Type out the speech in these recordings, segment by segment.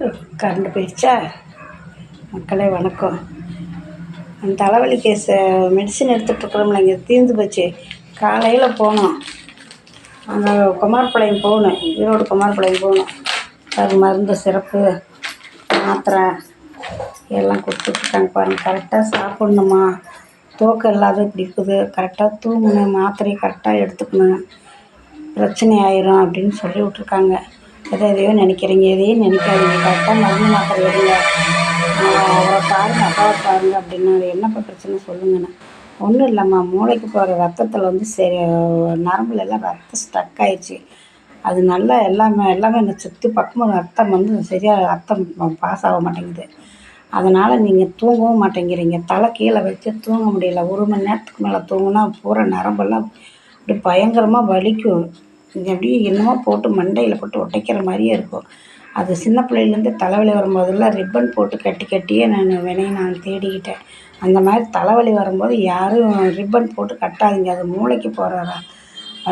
Current போயிடுச்சா? மக்களே வணக்கம். அந்த தலைவலி கேஸ் மெடிசன் எடுத்துகிட்ருக்குறோம்ல இங்கே தீர்ந்து போச்சு. காலையில் போனோம். அந்த குமாரபாளையம் போகணும். ஈரோடு குமாரபாளையம் போகணும். அது மருந்து சிறப்பு மாத்திரை எல்லாம் கொடுத்துட்ருக்காங்க பாருங்கள் கரெக்டாக சாப்பிட்ணுமா? தூக்கம் இல்லாத இப்படி இருக்குது. கரெக்டாக தூங்கணும். மாத்திரையை கரெக்டாக எடுத்துக்கணும். பிரச்சனை ஆயிரும் அப்படின்னு சொல்லி விட்ருக்காங்க எதை எதையோ நினைக்கிறீங்க எதையும் நினைக்காதீங்க. கரெக்டாக மருந்து மாத்திரை எடுங்க அவரை பாருங்கள் அப்பாவை பாருங்கள் அப்படின்னா என்னப்பா பிரச்சனை சொல்லுங்கண்ணா ஒன்றும் இல்லைம்மா மூளைக்கு போகிற ரத்தத்தில் வந்து சரி நரம்புல எல்லாம் ரத்தம் ஸ்டக் ஆயிடுச்சு. அது நல்லா எல்லாமே எல்லாமே இந்த சுற்றி பக்கமும் ரத்தம் வந்து சரியாக ரத்தம் பாஸ் ஆக மாட்டேங்குது. அதனால் நீங்கள் தூங்கவும் மாட்டேங்கிறீங்க. தலை கீழே வச்சு தூங்க முடியல. ஒரு மணி நேரத்துக்கு மேலே தூங்கினா பூரா நரம்பெல்லாம் அப்படி பயங்கரமாக வலிக்கும். இது அப்படியே என்னமோ போட்டு மண்டையில் போட்டு உடைக்கிற மாதிரியே இருக்கும். அது சின்ன பிள்ளையிலேருந்து தலைவலி வரும்போதெல்லாம் ரிப்பன் போட்டு கட்டி கட்டியே நான் வினையை நான் தேடிக்கிட்டேன். அந்த மாதிரி தலைவலி வரும்போது யாரும் ரிப்பன் போட்டு கட்டாதீங்க அது மூளைக்கு போகிற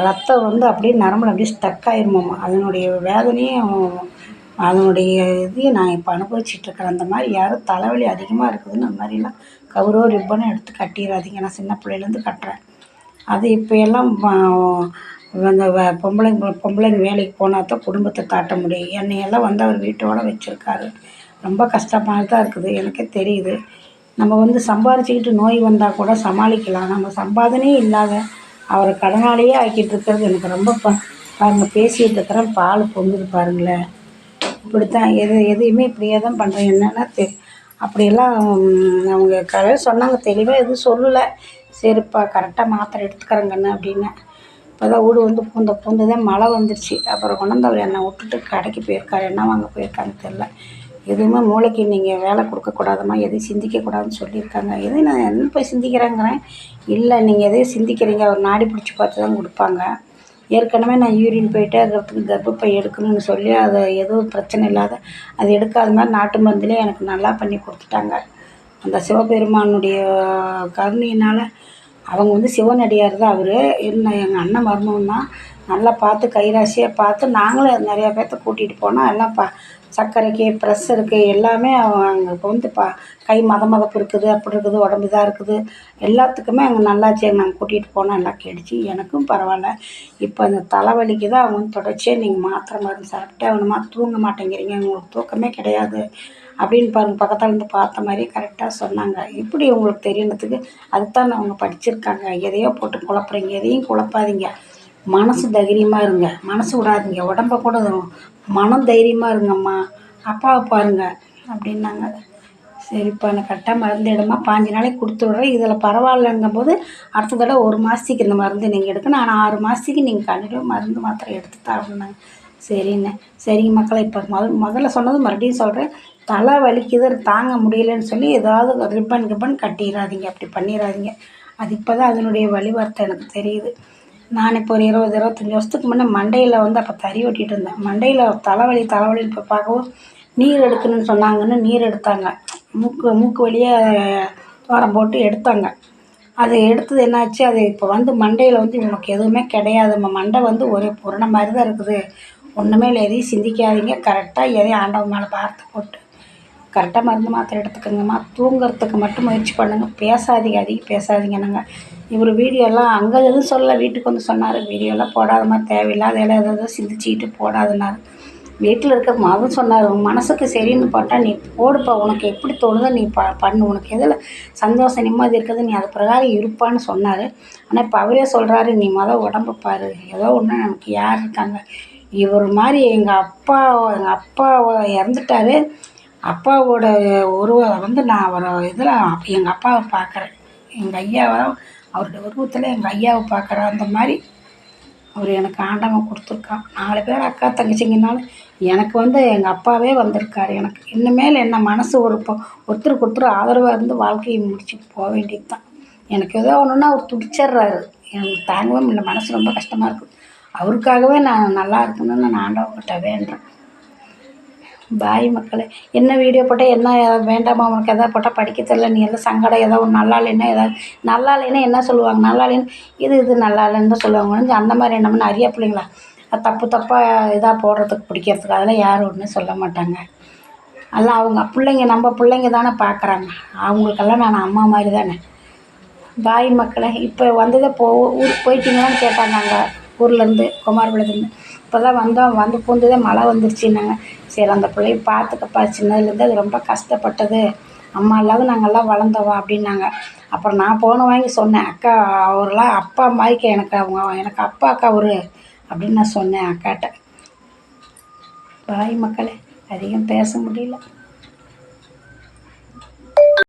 ரத்தம் வந்து அப்படியே நரம்பில் அப்படியே ஸ்டக் ஆயிருமாம் அதனுடைய வேதனையும் அதனுடைய இதையும் நான் இப்போ அனுபவிச்சிட்ருக்கிறேன் அந்த மாதிரி யாரும் தலைவலி அதிகமாக இருக்குதுன்னு அந்த மாதிரிலாம் கவுரோ ரிப்பனும் எடுத்து கட்டிடாதீங்க நான் சின்ன பிள்ளையிலேருந்து கட்டுறேன். அது இப்போ எல்லாம் அந்த வ பொம்பளைங்க பொம்பளைங்க வேலைக்கு போனால் தான் குடும்பத்தை காட்ட முடியும். என்னையெல்லாம் வந்து அவர் வீட்டோட வச்சுருக்காரு. ரொம்ப கஷ்டமாக தான் இருக்குது. எனக்கே தெரியுது. நம்ம வந்து சம்பாரிச்சுக்கிட்டு நோய் வந்தால் கூட சமாளிக்கலாம். நம்ம சம்பாதனையே இல்லாத அவரை கடனாலேயே ஆக்கிட்டு இருக்கிறது எனக்கு ரொம்ப ப பாருங்கள் பேசிகிட்டு இருக்கிறேன் பால் பொங்குது பாருங்களேன். இப்படித்தான் எது எதையுமே இப்படியே தான் பண்ணுறேன் என்னென்னா தெ அப்படியெல்லாம் அவங்க காலையில் சொன்னாங்க. தெளிவாக எதுவும் சொல்லலை. சரிப்பா கரெக்டாக மாத்திரை எடுத்துக்கிறேங்கண்ணா அப்படின்னு. இப்போ தான் வீடு வந்து பூந்த பூந்ததே மழை வந்துருச்சு. அப்புறம் கொண்டாந்து அவர் என்னை விட்டுட்டு கடைக்கு போயிருக்காரு. என்ன வாங்க போயிருக்கான்னு தெரில எதுவுமே மூளைக்கு நீங்கள் வேலை கொடுக்கக்கூடாதும்மா எதையும் சிந்திக்கக்கூடாதுன்னு சொல்லியிருக்காங்க. எதையும் நான் என்ன போய் சிந்திக்கிறேங்கிறேன்? இல்லை நீங்கள் எதையும் சிந்திக்கிறீங்க. அவர் நாடி பிடிச்சி பார்த்து தான் கொடுப்பாங்க. ஏற்கனவே நான் யூரின் போயிட்டே இருக்கிறதுக்கு கர்ப்பப்பை எடுக்கணும்னு சொல்லி அதை எதுவும் பிரச்சனை இல்லாத அது எடுக்காத மாதிரி நாட்டு மருந்துலேயே எனக்கு நல்லா பண்ணி கொடுத்துட்டாங்க. அந்த சிவபெருமானுடைய கருணையினால் அவங்க வந்து சிவனடியார் தான் அவர். என்ன எங்கள் அண்ணன் மருமகன் தான் நல்லா பார்த்து கைராசியாக பார்த்து நாங்களும் நிறையா பேர்த்த கூட்டிகிட்டு போனோம் எல்லாம் ப சர்க்கரைக்கு ப்ரெஷருக்கு எல்லாமே அங்கே இப்போ வந்து பா கை மத மதப்பு இருக்குது அப்படி இருக்குது உடம்பு இதாக இருக்குது. எல்லாத்துக்குமே அங்கே நல்லாச்சு. நாங்கள் கூட்டிகிட்டு போனோம் எல்லாம் கேடுச்சு எனக்கும் பரவாயில்ல. இப்போ அந்த தலைவலிக்கு தான் அவங்க வந்து தொடர்ச்சியாக நீங்கள் மாத்திரை மருந்து சாப்பிட்டே அவனுமா தூங்க மாட்டேங்கிறீங்க. உங்களுக்கு தூக்கமே கிடையாது. அப்படின்னு பாருங்கள் பக்கத்தில் இருந்து பார்த்த மாதிரி கரெக்டாக சொன்னாங்க. இப்படி உங்களுக்கு தெரியணுத்துக்கு அதுதான் அவங்க படிச்சிருக்காங்க. எதையோ போட்டு குழப்புறீங்க. எதையும் குழப்பாதீங்க. மனசு தைரியமாக இருங்க. மனசு விடாதீங்க. உடம்ப கூட மனம் தைரியமாக இருங்கம்மா. அப்பாவை பாருங்க. அப்படின்னாங்க. சரிப்பா நான் கரெக்டாக மருந்து இடமா பாஞ்சு நாளைக்கு கொடுத்து விட்றேன். இதில் பரவாயில்லங்கும் போது அடுத்த தடவை ஒரு மாதத்துக்கு இந்த மருந்து நீங்கள் எடுக்கணும். ஆனால் ஆறு மாதத்துக்கு நீங்கள் கண்டிப்பாக மருந்து மாத்திரை எடுத்து தான் அப்படின்னாங்க சரிண்ணே. சரிங்க மக்களை இப்போ முதல் முதல்ல சொன்னது மறுபடியும் சொல்கிறேன் தலை வலிக்குது தாங்க முடியலன்னு சொல்லி ஏதாவது ரிப்பன் கிப்பன் கட்டிடாதீங்க அப்படி பண்ணிடாதீங்க அது இப்போ தான் அதனுடைய வழிவார்த்தை எனக்கு தெரியுது. நான் இப்போ ஒரு இருபது இருபத்தஞ்சி வருஷத்துக்கு முன்னே மண்டையில் வந்து அப்போ தறி ஓட்டிகிட்டு இருந்தேன். மண்டையில் தலைவலி தலைவலின்னு இப்போ பார்க்கவும் நீர் எடுக்கணும்னு சொன்னாங்கன்னு நீர் எடுத்தாங்க. மூக்கு மூக்கு வழியாக துவாரம் போட்டு எடுத்தாங்க. அது எடுத்தது என்னாச்சு? அது இப்போ வந்து மண்டையில் வந்து உனக்கு எதுவுமே கிடையாது. நம்ம மண்டை வந்து ஒரே புரண மாதிரி தான் இருக்குது. ஒன்றுமே இல்லை. எதையும் சிந்திக்காதீங்க. கரெக்டாக எதையும் ஆண்டவன் மேலே பார்த்து போட்டு கரெக்டாக மருந்து மாத்திரை எடுத்துக்கோங்கம்மா. தூங்குறதுக்கு மட்டும் முயற்சி பண்ணுங்கள் பேசாதீங்க. அதிகம் பேசாதீங்கன்னாங்க. இவர் வீடியோலாம் அங்கே எதுவும் சொல்லலை. வீட்டுக்கு வந்து சொன்னார். வீடியோலாம் போடாதம்மா தேவையில்லாத எல்லாம் எதாவது சிந்திச்சிக்கிட்டு போடாதுன்னாரு வீட்டில் இருக்க மகன் சொன்னார் உன் மனசுக்கு சரின்னு போட்டால் நீ போடுப்பா. உனக்கு எப்படி தோணுதோ நீ ப பண்ணு. உனக்கு எதில் சந்தோஷம் நிம்மதி இருக்குது நீ அது பிரகாரம் இருப்பான்னு சொன்னார். ஆனால் இப்போ அவரே சொல்கிறாரு நீ மொதல் உடம்பு பாரு. ஏதோ ஒன்று நமக்கு யார் இருக்காங்க? இவர் மாதிரி எங்கள் அப்பா எங்கள் அப்பா இறந்துட்டாரு. அப்பாவோட உருவ வந்து நான் அவரை இதில் எங்கள் அப்பாவை பார்க்குறேன் எங்கள் ஐயாவை அவருடைய உருவத்தில் எங்கள் ஐயாவை பார்க்குற அந்த மாதிரி அவர் எனக்கு ஆண்டவன் கொடுத்துருக்கான் நாலு பேர் அக்கா தங்கச்சிங்கனாலும் எனக்கு வந்து எங்கள் அப்பாவே வந்திருக்காரு. எனக்கு இனிமேல் என்ன மனசு ஒரு ஒருத்தருக்கு ஒருத்தர் ஆதரவாக இருந்து வாழ்க்கையை முடிச்சு போக வேண்டியது தான் எனக்கு ஏதோ ஒன்றுன்னா அவர் துடிச்சிட்றாரு. எனக்கு தாங்கவே இல்லை மனசு ரொம்ப கஷ்டமாக இருக்குது அவருக்காகவே நான் நல்லா இருக்கணும்னு நான் ஆண்டவங்கிட்ட வேண்டேன் பாய் மக்களே என்ன வீடியோ போட்டால் என்ன வேண்டாமா? உனக்கு எதாவது போட்டால் படிக்க தெரில நீ எதாவது சங்கடம் ஏதாவது ஒன்று நல்லா இல்லைன்னா ஏதாவது நல்லா இல்லைன்னா என்ன சொல்லுவாங்க? நல்லா இல்லைன்னு இது இது நல்லா இல்லைன்னு தான் சொல்லுவாங்க. அந்த மாதிரி என்ன நிறைய பிள்ளைங்களா தப்பு தப்பாக இதாக போடுறதுக்கு பிடிக்கிறதுக்கு அதெல்லாம் யாரும் ஒன்றும் சொல்ல மாட்டாங்க. அதெல்லாம் அவங்க பிள்ளைங்க நம்ம பிள்ளைங்க தானே பார்க்குறாங்க அவங்களுக்கெல்லாம் நான் அம்மா மாதிரி தானே. பாய் மக்களை இப்போ வந்ததே போ ஊருக்கு போயிட்டீங்களான்னு கேட்டாங்க அங்கே ஊர்லேருந்து குமாரபாளையத்துலேருந்து இப்போ தான் வந்தோம் வந்து பூந்ததே மழை வந்துருச்சுன்னாங்க சரி அந்த பிள்ளைய பார்த்துக்கப்பா. சின்னதுலேருந்து அது ரொம்ப கஷ்டப்பட்டது. அம்மா இல்லாத நாங்கள்லாம் வளர்ந்தவா அப்படின்னாங்க. அப்புறம் நான் போன வாங்கி சொன்னேன் அக்கா அவரெல்லாம் அப்பா மாதிரிக்க எனக்கு அவங்க எனக்கு அப்பா அக்கா ஒரு அப்படின்னு நான் சொன்னேன் அக்காட்ட. பாய் மக்களே அதிகம் பேச முடியல.